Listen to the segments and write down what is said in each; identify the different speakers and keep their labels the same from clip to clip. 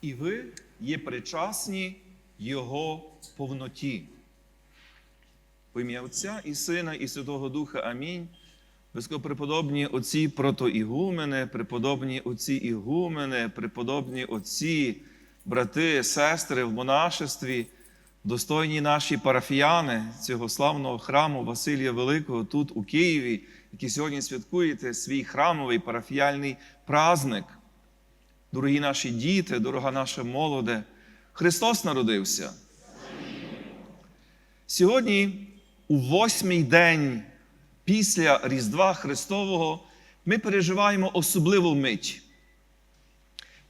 Speaker 1: і ви є причасні Його повноті. В ім'я Отця і Сина, і Святого Духа. Амінь. Високопреподобні отці протоігумени, преподобні отці ігумени, преподобні отці, брати, сестри в монашестві, достойні наші парафіяни цього славного храму Василія Великого тут у Києві, які сьогодні святкуєте свій храмовий парафіяльний праздник. Дорогі наші діти, дорога наша молоде, Христос народився. Сьогодні, у восьмий день після Різдва Христового, ми переживаємо особливу мить.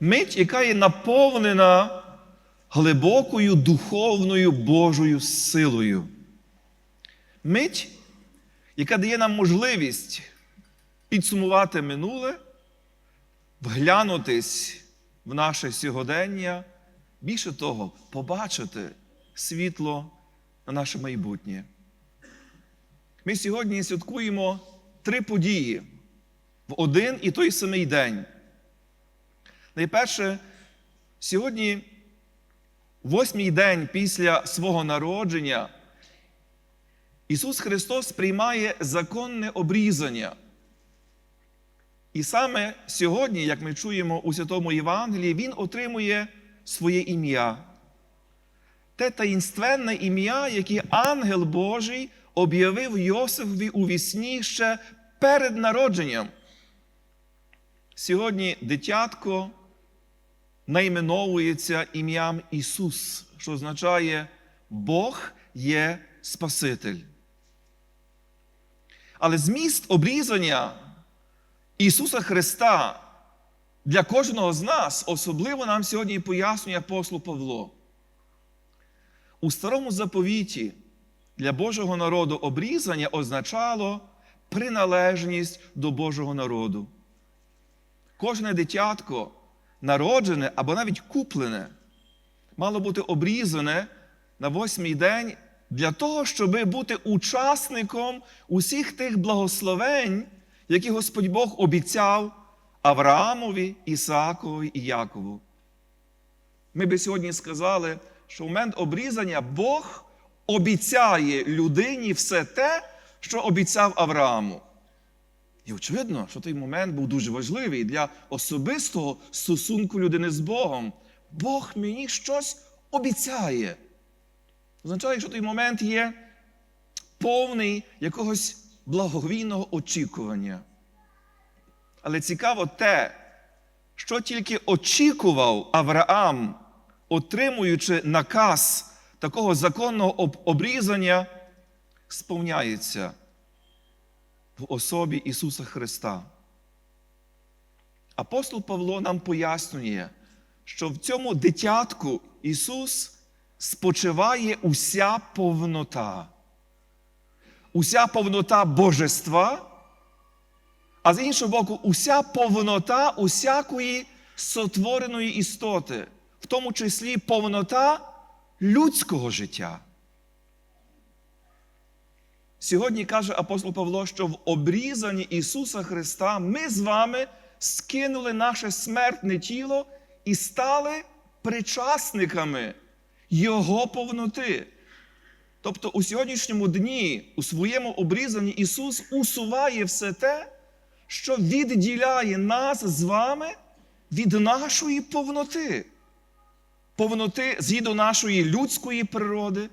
Speaker 1: Мить, яка є наповнена глибокою духовною Божою силою. Мить, яка дає нам можливість підсумувати минуле, вглянутись в наше сьогодення, більше того, побачити світло на наше майбутнє. Ми сьогодні святкуємо три події в один і той самий день. Найперше, сьогодні, восьмий день після свого народження, Ісус Христос приймає законне обрізання. І саме сьогодні, як ми чуємо у Святому Євангелії, Він отримує своє ім'я. Те таїнственне ім'я, яке ангел Божий об'явив Йосифові у вісні ще перед народженням. Сьогодні дитятко найменовується ім'ям Ісус, що означає Бог є Спаситель. Але зміст обрізання Ісуса Христа для кожного з нас, особливо нам сьогодні пояснює апостол Павло. У старому заповіті для Божого народу обрізання означало приналежність до Божого народу. Кожне дитятко, народжене або навіть куплене, мало бути обрізане на восьмий день для того, щоб бути учасником усіх тих благословень, які Господь Бог обіцяв Авраамові, Ісаакові і Якову. Ми би сьогодні сказали, що в момент обрізання Бог обіцяє людині все те, що обіцяв Аврааму. І очевидно, що той момент був дуже важливий для особистого стосунку людини з Богом. Бог мені щось обіцяє. Означає, що той момент є повний якогось благовійного очікування. Але цікаво те, що тільки очікував Авраам, отримуючи наказ такого законного обрізання, сповняється в особі Ісуса Христа. Апостол Павло нам пояснює, що в цьому дитятку Ісус спочиває уся повнота, уся повнота божества, а з іншого боку, уся повнота усякої сотвореної істоти, в тому числі повнота людського життя. Сьогодні каже апостол Павло, що в обрізанні Ісуса Христа ми з вами скинули наше смертне тіло і стали причасниками Його повноти. Тобто у сьогоднішньому дні, у своєму обрізанні Ісус усуває все те, що відділяє нас з вами від нашої повноти, повноти згідно нашої людської природи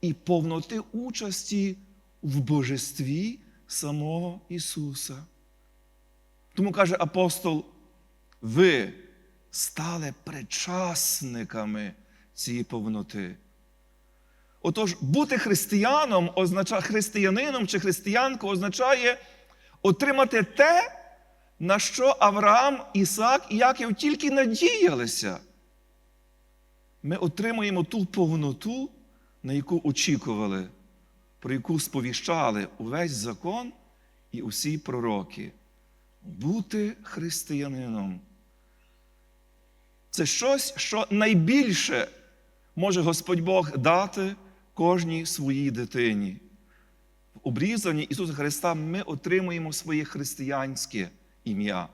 Speaker 1: і повноти участі в божестві самого Ісуса. Тому каже апостол, ви стали причасниками цієї повноти. Отож, бути християном означає, християнином чи християнкою означає отримати те, на що Авраам, Ісаак і Яків тільки надіялися. Ми отримуємо ту повноту, на яку очікували, про яку сповіщали увесь закон і усі пророки. Бути християнином. Це щось, що найбільше може Господь Бог дати кожній своїй дитині. В обрізанні Ісуса Христа ми отримуємо своє християнське ім'я.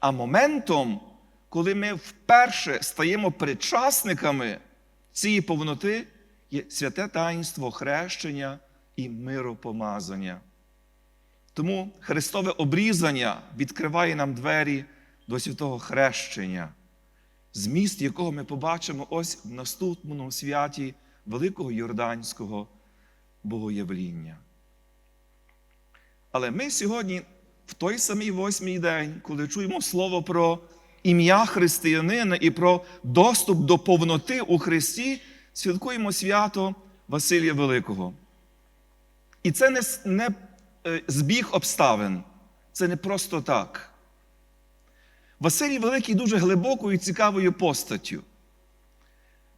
Speaker 1: А моментом, коли ми вперше стаємо причасниками цієї повноти, є святе таїнство хрещення і миропомазання. Тому Христове обрізання відкриває нам двері до святого хрещення, зміст якого ми побачимо ось в наступному святі Великого Йорданського Богоявління. Але ми сьогодні, в той самий восьмий день, коли чуємо слово про ім'я християнина і про доступ до повноти у Христі, святкуємо свято Василія Великого. І це не, не е, збіг обставин, це не просто так. Василій Великий дуже глибокою і цікавою постаттю.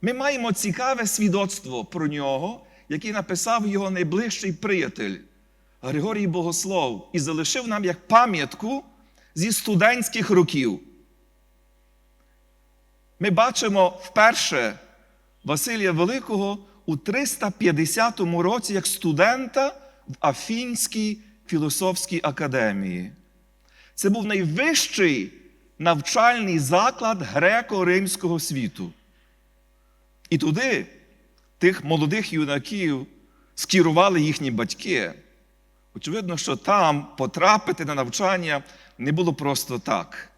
Speaker 1: Ми маємо цікаве свідоцтво про нього, яке написав його найближчий приятель Григорій Богослов, і залишив нам як пам'ятку зі студентських років. Ми бачимо вперше Василія Великого у 350 році як студента в Афінській філософській академії. Це був найвищий навчальний заклад греко-римського світу. І туди тих молодих юнаків скерували їхні батьки. Очевидно, що там потрапити на навчання не було просто так.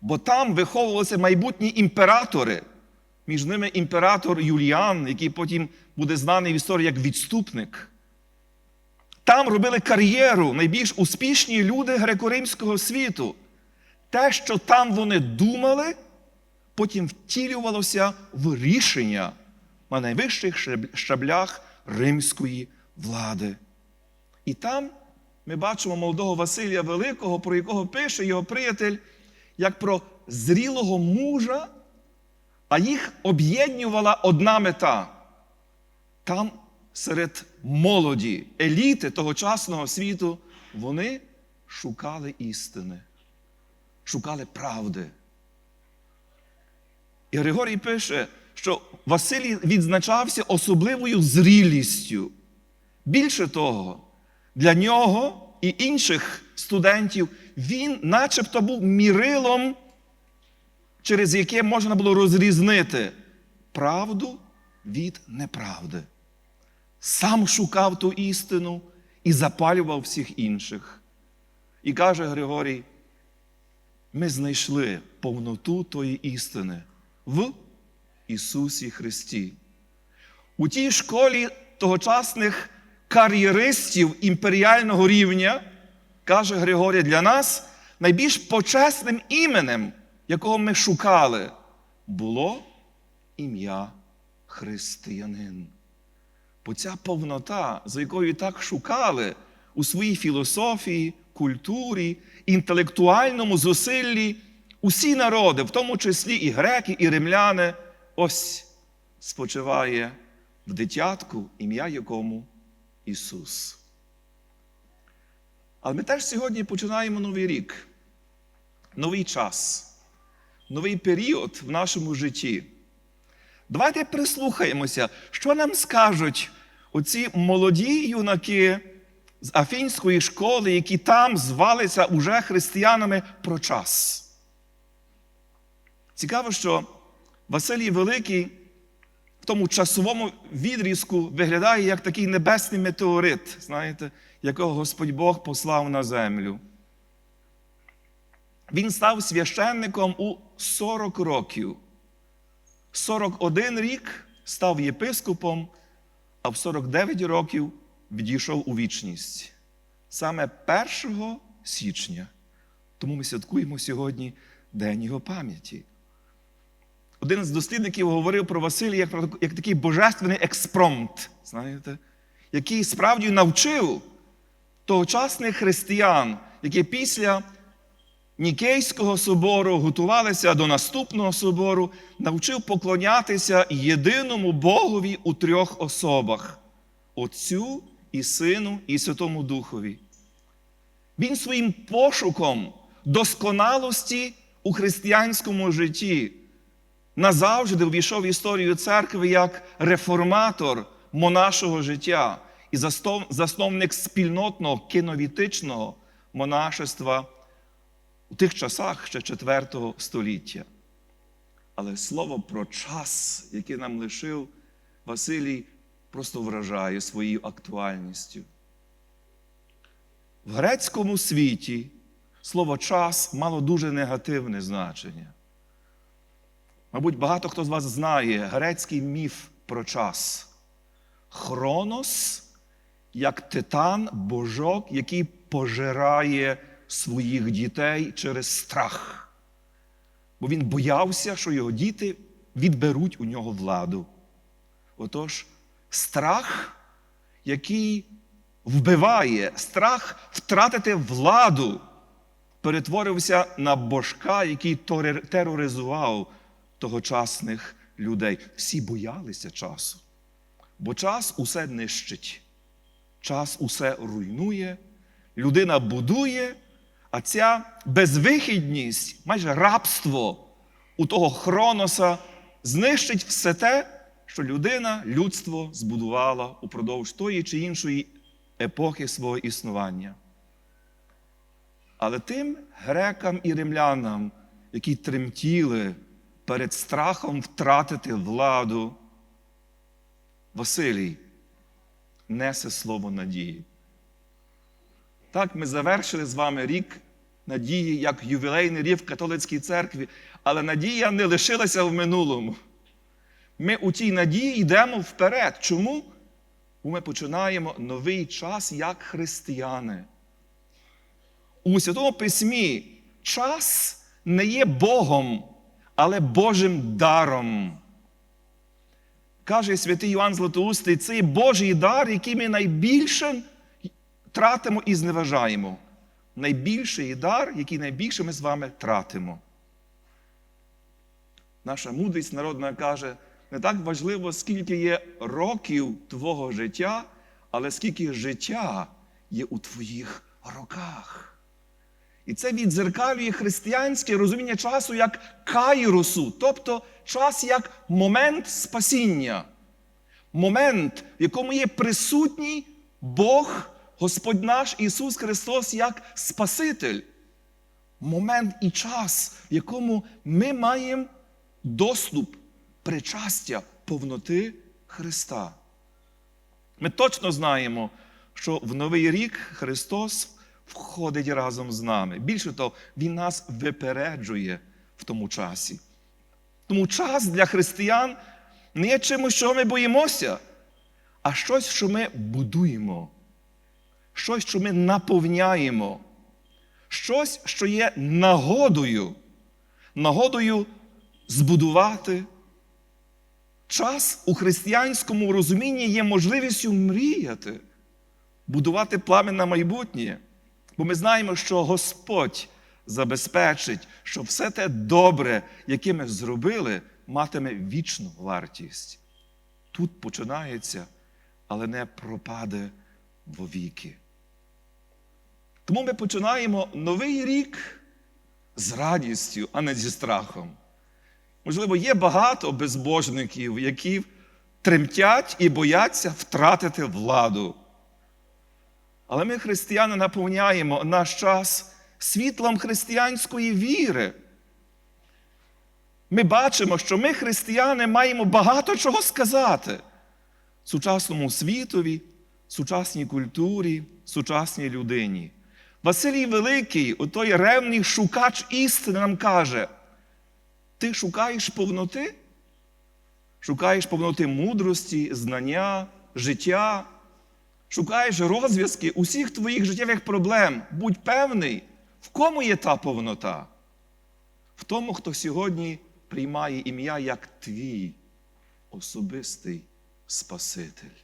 Speaker 1: Бо там виховувалися майбутні імператори. Між ними імператор Юліан, який потім буде знаний в історії як відступник. Там робили кар'єру найбільш успішні люди греко-римського світу. Те, що там вони думали, потім втілювалося в рішення на найвищих щаблях римської влади. І там ми бачимо молодого Василія Великого, про якого пише його приятель, як про зрілого мужа, а їх об'єднувала одна мета. Там серед молоді, еліти тогочасного світу, вони шукали істини, шукали правди. І Григорій пише, що Василій відзначався особливою зрілістю. Більше того, для нього і інших студентів він начебто був мірилом, через яке можна було розрізнити правду від неправди. Сам шукав ту істину і запалював всіх інших. І каже Григорій, ми знайшли повноту тої істини в Ісусі Христі. У тій школі тогочасних кар'єристів імперіального рівня, каже Григорій, для нас найбільш почесним іменем, якого ми шукали, було ім'я християнин. Бо ця повнота, за якою так шукали у своїй філософії, культурі, інтелектуальному зусиллі, усі народи, в тому числі і греки, і римляни, ось спочиває в дитятку, ім'я якому Ісус. Але ми теж сьогодні починаємо новий рік, новий час, новий період в нашому житті. Давайте прислухаємося, що нам скажуть оці молоді юнаки з Афінської школи, які там звалися уже християнами про час. Цікаво, що Василій Великий в тому часовому відрізку виглядає як такий небесний метеорит, знаєте, якого Господь Бог послав на землю. Він став священником у 40 років. 41 рік став єпископом, а в 49 років відійшов у вічність. Саме 1 січня. Тому ми святкуємо сьогодні День його пам'яті. Один з дослідників говорив про Василія як, про, як такий божественний експромт, знаєте, який справді навчив тогочасних християн, які після Нікейського собору готувалися до наступного собору, навчив поклонятися єдиному Богові у трьох особах Отцю і Сину, і Святому Духові. Він своїм пошуком досконалості у християнському житті назавжди увійшов в історію церкви як реформатор монашого життя і засновник спільнотного киновітичного монашества у тих часах ще IV століття. Але слово про час, яке нам лишив Василій, просто вражає своєю актуальністю. В грецькому світі слово час мало дуже негативне значення. Мабуть, багато хто з вас знає грецький міф про час. Хронос як титан, божок, який пожирає своїх дітей через страх. Бо він боявся, що його діти відберуть у нього владу. Отож, страх, який вбиває, страх втратити владу, перетворився на божка, який тероризував тогочасних людей. Всі боялися часу. Бо час усе нищить, час усе руйнує, людина будує, а ця безвихідність, майже рабство у того хроноса знищить все те, що людина, людство збудувала упродовж тої чи іншої епохи свого існування. Але тим грекам і римлянам, які тремтіли перед страхом втратити владу, Василій несе слово надії. Так, ми завершили з вами рік надії як ювілейний рік в католицькій церкві, але надія не лишилася в минулому. Ми у тій надії йдемо вперед. Чому? Бо ми починаємо новий час як християни. У Святому Письмі час не є Богом, але Божим даром. Каже святий Йоанн Златоустий, це Божий дар, який ми найбільше тратимо і зневажаємо. Найбільший дар, який найбільше ми з вами тратимо. Наша мудрість народна каже, не так важливо, скільки є років твого життя, але скільки життя є у твоїх роках. І це відзеркалює християнське розуміння часу як кайрусу, тобто час як момент спасіння, момент, в якому є присутній Бог, Господь наш Ісус Христос як Спаситель. Момент і час, в якому ми маємо доступ, причастя повноти Христа. Ми точно знаємо, що в Новий рік Христос входить разом з нами. Більше того, Він нас випереджує в тому часі. Тому час для християн не є чимось, чого ми боїмося, а щось, що ми будуємо, щось, що ми наповняємо, щось, що є нагодою, нагодою збудувати. Час у християнському розумінні є можливістю мріяти, будувати плани на майбутнє. Бо ми знаємо, що Господь забезпечить, що все те добре, яке ми зробили, матиме вічну вартість. Тут починається, але не пропаде вовіки. Тому ми починаємо новий рік з радістю, а не зі страхом. Можливо, є багато безбожників, які тремтять і бояться втратити владу. Але ми, християни, наповняємо наш час світлом християнської віри. Ми бачимо, що ми, християни, маємо багато чого сказати сучасному світові, сучасній культурі, сучасній людині. Василій Великий, у той ревний шукач істини, нам каже: ти шукаєш повноти? Шукаєш повноти мудрості, знання, життя, шукаєш розв'язки усіх твоїх життєвих проблем. Будь певний, в кому є та повнота? В тому, хто сьогодні приймає ім'я як твій особистий Спаситель,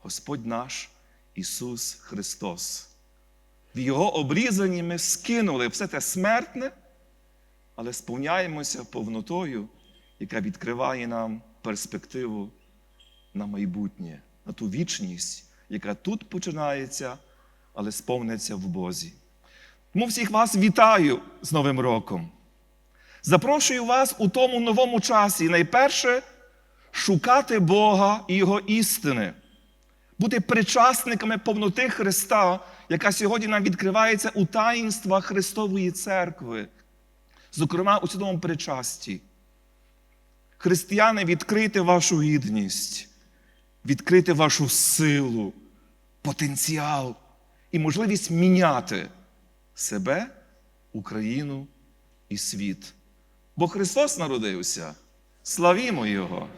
Speaker 1: Господь наш Ісус Христос. В Його обрізанні ми скинули все те смертне, але сповняємося повнотою, яка відкриває нам перспективу на майбутнє, на ту вічність, яка тут починається, але сповниться в Бозі. Тому всіх вас вітаю з Новим роком. Запрошую вас у тому новому часі найперше шукати Бога і Його істини, бути причасниками повноти Христа, яка сьогодні нам відкривається у таїнствах Христової церкви, зокрема у святому причасті. християни, відкрити вашу гідність, відкрити вашу силу, потенціал і можливість міняти себе, Україну і світ. Бо Христос народився. Славімо Його!